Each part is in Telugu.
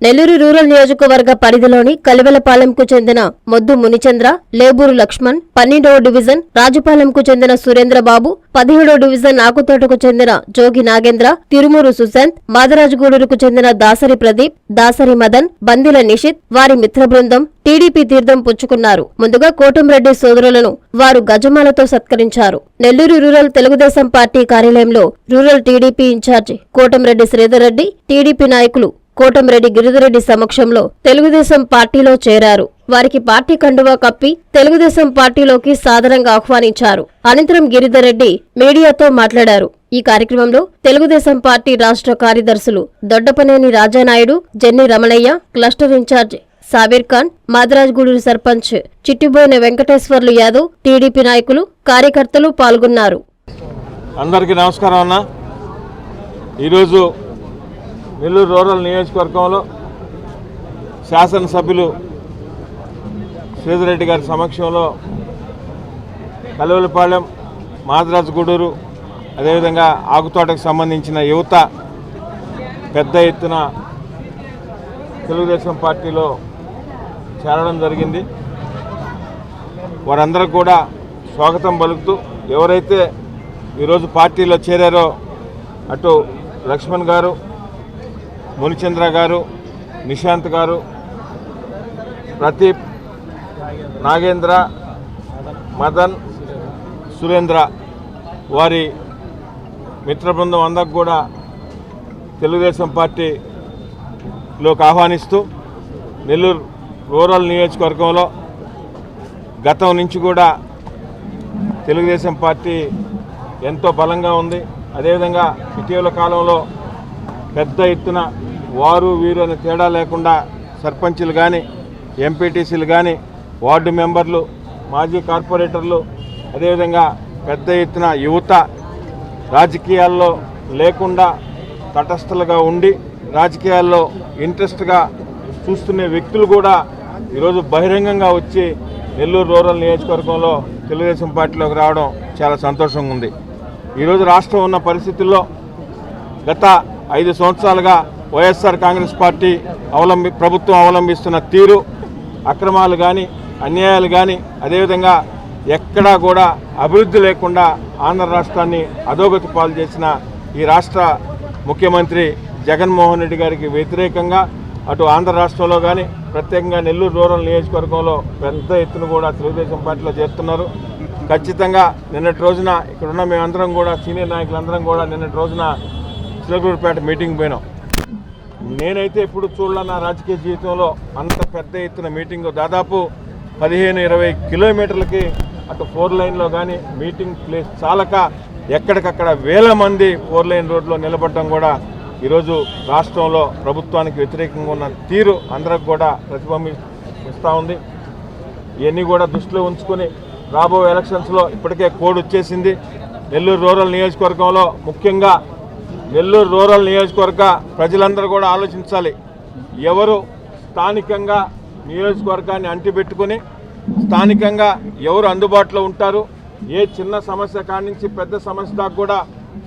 నెల్లూరు రూరల్ నియోజకవర్గ పరిధిలోని కలివెలపాలెంకు చెందిన మొద్దు మునిచంద్ర లేబూరు లక్ష్మణ్ పన్నెండవ డివిజన్ రాజుపాలెంకు చెందిన సురేంద్రబాబు పదిహేడో డివిజన్ ఆకుతోటకు చెందిన జోగి నాగేంద్ర తిరుమూరు సుశాంత్ మాదరాజగూడూరుకు చెందిన దాసరి ప్రదీప్ దాసరి మదన్ బందిల నిషిత్ వారి మిత్ర బృందం టీడీపీ తీర్థం పుచ్చుకున్నారు. ముందుగా కోటంరెడ్డి సోదరులను వారు గజమాలతో సత్కరించారు. నెల్లూరు రూరల్ తెలుగుదేశం పార్టీ కార్యాలయంలో rural TDP incharge Kotamreddy Sridhar Reddy TDP నాయకులు కోటంరెడ్డి గిరిధరెడ్డి సమక్షంలో తెలుగుదేశం పార్టీలో చేరారు. వారికి పార్టీ కండువా కప్పి తెలుగుదేశం పార్టీలోకి సాదరంగా ఆహ్వానించారు. అనంతరం గిరిధరెడ్డి మీడియాతో మాట్లాడారు. ఈ కార్యక్రమంలో తెలుగుదేశం పార్టీ రాష్ట్ర కార్యదర్శులు Doddapaneni Rajanaidu Jenni Ramanaiah cluster incharge Sabir Khan Madarajguduru sarpanch Chittiboina Venkateswarlu Yadav TDP నాయకులు కార్యకర్తలు పాల్గొన్నారు. అందరికీ నమస్కారం అన్న. ఈరోజు నెల్లూరు రూరల్ నియోజకవర్గంలో శాసనసభ్యులు శ్రీధరెడ్డి గారి సమక్షంలో కలువలపాలెం మాదరాజు గూడూరు అదేవిధంగా ఆకుతోటకు సంబంధించిన యువత పెద్ద ఎత్తున తెలుగుదేశం పార్టీలో చేరడం జరిగింది. వారందరూ కూడా స్వాగతం పలుకుతూ ఎవరైతే ఈరోజు పార్టీలో చేరారో అటు లక్ష్మణ్ గారు మునిచంద్ర గారు నిశాంత్ గారు ప్రదీప్ నాగేంద్ర మదన్ సురేంద్ర వారి మిత్ర బృందం అందరికి కూడా తెలుగుదేశం పార్టీలోకి ఆహ్వానిస్తూ నెల్లూరు రూరల్ నియోజకవర్గంలో గతం నుంచి కూడా తెలుగుదేశం పార్టీ ఎంతో బలంగా ఉంది. అదేవిధంగా ఇటీవల కాలంలో పెద్ద ఎత్తున వారు వీరు అనే తేడా లేకుండా సర్పంచ్లు కానీ ఎంపీటీసీలు కానీ వార్డు మెంబర్లు మాజీ కార్పొరేటర్లు అదేవిధంగా పెద్ద ఎత్తున యువత రాజకీయాల్లో లేకుండా తటస్థలుగా ఉండి రాజకీయాల్లో ఇంట్రెస్ట్గా చూస్తున్న వ్యక్తులు కూడా ఈరోజు బహిరంగంగా వచ్చి నెల్లూరు రూరల్ నియోజకవర్గంలో తెలుగుదేశం పార్టీలోకి రావడం చాలా సంతోషంగా ఉంది. ఈరోజు రాష్ట్రం ఉన్న పరిస్థితుల్లో గత ఐదు సంవత్సరాలుగా వైఎస్ఆర్ కాంగ్రెస్ పార్టీ అవలంబి ప్రభుత్వం అవలంబిస్తున్న తీరు అక్రమాలు కానీ అన్యాయాలు కానీ అదేవిధంగా ఎక్కడా కూడా అభివృద్ధి లేకుండా ఆంధ్ర రాష్ట్రాన్ని అధోగతి పాలు చేసిన ఈ రాష్ట్ర ముఖ్యమంత్రి జగన్మోహన్ రెడ్డి గారికి వ్యతిరేకంగా అటు ఆంధ్ర రాష్ట్రంలో కానీ ప్రత్యేకంగా నెల్లూరు రూరల్ నియోజకవర్గంలో పెద్ద ఎత్తున కూడా తెలుగుదేశం పార్టీలో చేరుతున్నారు. ఖచ్చితంగా నిన్నటి రోజున ఇక్కడున్న మేమందరం కూడా సీనియర్ నాయకులందరం కూడా నిన్నటి రోజున చిలకూరుపేట మీటింగ్ పోయినాం. నేనైతే ఎప్పుడు చూడాల నా రాజకీయ జీవితంలో అంత పెద్ద ఎత్తున మీటింగ్ దాదాపు పదిహేను ఇరవై కిలోమీటర్లకి అటు ఫోర్ లైన్లో కానీ మీటింగ్ ప్లేస్ చాలక ఎక్కడికక్కడ వేల మంది ఫోర్ లైన్ రోడ్లో నిలబడడం కూడా ఈరోజు రాష్ట్రంలో ప్రభుత్వానికి వ్యతిరేకంగా ఉన్న తీరు అందరికి కూడా ప్రతిబింబిస్తూ ఉంది. ఇవన్నీ కూడా దృష్టిలో ఉంచుకొని రాబో ఎలక్షన్స్లో ఇప్పటికే కోడ్ వచ్చేసింది. నెల్లూరు రూరల్ నియోజకవర్గంలో ముఖ్యంగా నెల్లూరు రూరల్ నియోజకవర్గ ప్రజలందరూ కూడా ఆలోచించాలి. ఎవరు స్థానికంగా నియోజకవర్గాన్ని అంటిపెట్టుకొని స్థానికంగా ఎవరు అందుబాటులో ఉంటారు ఏ చిన్న సమస్య కానించి నుంచి పెద్ద సమస్య దాకా కూడా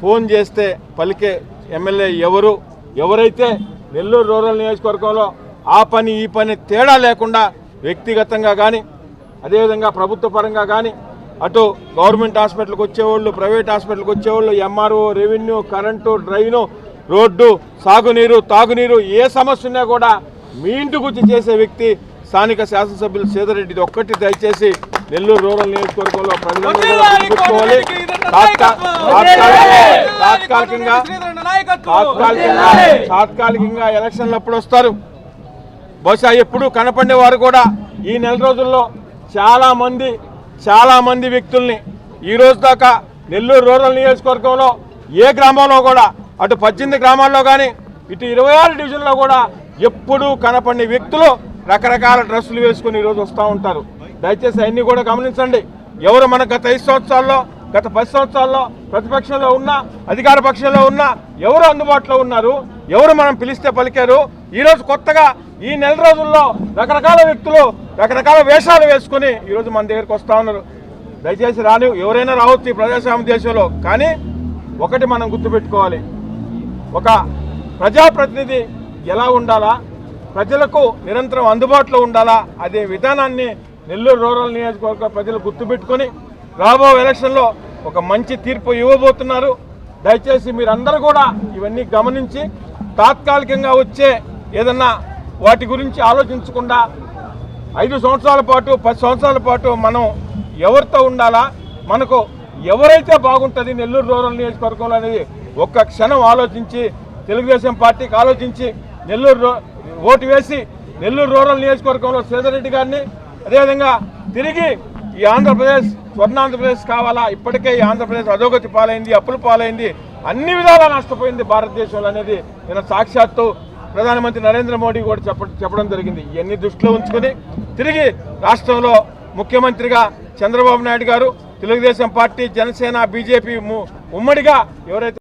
ఫోన్ చేస్తే పలికే ఎమ్మెల్యే ఎవరు ఎవరైతే నెల్లూరు రూరల్ నియోజకవర్గంలో ఆ పని ఈ పని తేడా లేకుండా వ్యక్తిగతంగా కానీ అదేవిధంగా ప్రభుత్వ పరంగా కానీ అటు గవర్నమెంట్ హాస్పిటల్కి వచ్చేవాళ్ళు ప్రైవేట్ హాస్పిటల్కి వచ్చేవాళ్ళు MRO revenue current drain road సాగునీరు తాగునీరు ఏ సమస్య ఉన్నా కూడా మీ ఇంటికి వచ్చి చేసే వ్యక్తి స్థానిక శాసనసభ్యులు సీతారెడ్డి ఒక్కటి దయచేసి నెల్లూరు రూరల్ నియోజకవర్గంలో ప్రజలందరూ తాత్కాలికంగా తాత్కాలికంగా తాత్కాలికంగా ఎలక్షన్లు అప్పుడు వస్తారు. బహుశా ఎప్పుడు కనపడే వారు కూడా ఈ నెల రోజుల్లో చాలా చాలామంది వ్యక్తుల్ని ఈ రోజు దాకా నెల్లూరు రూరల్ నియోజకవర్గంలో ఏ గ్రామంలో కూడా అటు పద్దెనిమిది గ్రామాల్లో కానీ ఇటు ఇరవై ఆరు డివిజన్లో కూడా ఎప్పుడూ కనపడిన వ్యక్తులు రకరకాల డ్రెస్సులు వేసుకుని ఈరోజు వస్తూ ఉంటారు. దయచేసి అన్నీ కూడా గమనించండి. ఎవరు మన గత ఐదు సంవత్సరాల్లో గత పది సంవత్సరాల్లో ప్రతిపక్షంలో ఉన్నా అధికార పక్షంలో ఉన్నా ఎవరు అందుబాటులో ఉన్నారు ఎవరు మనం పిలిస్తే పలికారు ఈరోజు కొత్తగా ఈ నెల రోజుల్లో రకరకాల వ్యక్తులు రకరకాల వేషాలు వేసుకుని ఈరోజు మన దగ్గరికి వస్తూ ఉన్నారు. దయచేసి రాని ఎవరైనా రావచ్చు ఈ ప్రజాస్వామ్య దేశంలో కానీ ఒకటి మనం గుర్తుపెట్టుకోవాలి. ఒక ప్రజాప్రతినిధి ఎలా ఉండాలా ప్రజలకు నిరంతరం అందుబాటులో ఉండాలా అదే విధానాన్ని నెల్లూరు రూరల్ నియోజకవర్గ ప్రజలు గుర్తుపెట్టుకొని రాబో ఎలక్షన్లో ఒక మంచి తీర్పు ఇవ్వబోతున్నారు. దయచేసి మీరందరూ కూడా ఇవన్నీ గమనించి తాత్కాలికంగా వచ్చే ఏదన్నా వాటి గురించి ఆలోచించకుండా ఐదు సంవత్సరాల పాటు పది సంవత్సరాల పాటు మనం ఎవరితో ఉండాలా? మనకు ఎవరైతే బాగుంటుంది నెల్లూరు రూరల్ నియోజకవర్గంలో అనేది ఒక్క క్షణం ఆలోచించి తెలుగుదేశం పార్టీకి ఆలోచించి నెల్లూరు ఓటు వేసి నెల్లూరు రూరల్ నియోజకవర్గంలో శ్రీధర్ గారిని అదేవిధంగా తిరిగి ఈ ఆంధ్రప్రదేశ్ స్వర్ణాంధ్రప్రదేశ్ కావాలా? ఇప్పటికే ఈ ఆంధ్రప్రదేశ్ అధోగతి పాలైంది అప్పుల పాలైంది. అన్ని విధాలా నష్టపోయింది భారతదేశంలో అనేది నేను సాక్షాత్తు ప్రధానమంత్రి నరేంద్ర మోడీ కూడా చెప్ప చెప్పడం జరిగింది. ఇవన్నీ దృష్టిలో ఉంచుకొని తిరిగి రాష్ట్రంలో ముఖ్యమంత్రిగా చంద్రబాబు నాయుడు గారు తెలుగుదేశం పార్టీ జనసేన బీజేపీ ము- ఉమ్మడిగా ఎవరైతే